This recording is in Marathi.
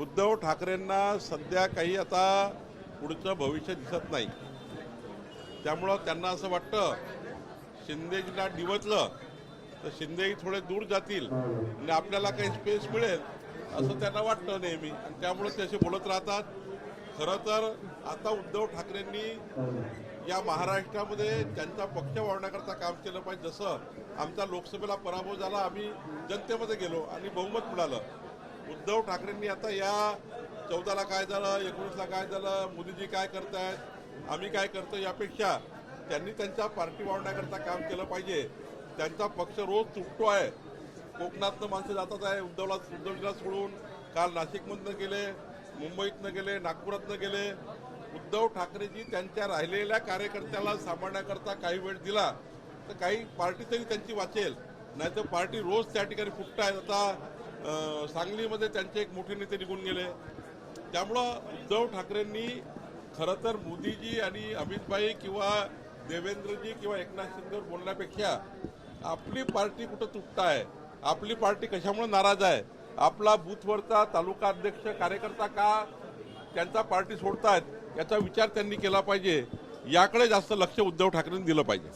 उद्धव ठाकरेंना सध्या काही आता पुढचं भविष्य दिसत नाही. त्यामुळं त्यांना असं वाटतं शिंदेजीला डिवचलं तर शिंदेही थोडे दूर जातील आणि आपल्याला काही स्पेस मिळेल असं त्यांना वाटतं नेहमी. आणि त्यामुळे ते असे बोलत राहतात. खरं तर आता उद्धव ठाकरेंनी या महाराष्ट्रामध्ये त्यांचा पक्ष वाढवण्याकरता काम केलं पाहिजे जसं आमचा लोकसभेला पराभव झाला आम्ही जनतेमध्ये गेलो आणि बहुमत मिळालं. उद्धव ठाकरेंनी आता या चौदाला काय झालं एकोणीसला काय झालं मोदीजी काय करतायत आम्ही काय करतो यापेक्षा त्यांनी त्यांच्या पार्टी वाढण्याकरता काम केलं पाहिजे. त्यांचा पक्ष रोज तुटतो आहे. कोकणातनं माणसं जातात आहे उद्धवला उद्धवजीला सोडून. काल नाशिकमधनं गेले मुंबईतनं गेले नागपुरातनं गेले. उद्धव ठाकरेजी त्यांच्या राहिलेल्या कार्यकर्त्याला सांभाळण्याकरता काही वेळ दिला तर काही पार्टी तरी त्यांची वाचेल. नाहीतर पार्टी रोज त्या ठिकाणी फुटत आहेत आता सांगलीमध्ये त्यांचे एक मोठे नेते निघून गेले. त्यामुळं उद्धव ठाकरेंनी खरं तर मोदीजी आणि अमितभाई किंवा देवेंद्रजी किंवा एकनाथ शिंदेवर बोलण्यापेक्षा आपली पार्टी कुठं तुटत आहे आपली पार्टी कशामुळे नाराज आहे? आपला बूथवरचा तालुका अध्यक्ष कार्यकर्ता का त्यांचा पार्टी सोडतायत? याचा विचार त्यांनी केला पाहिजे. याकडे जास्त लक्ष उद्धव ठाकरेंनी दिलं पाहिजे.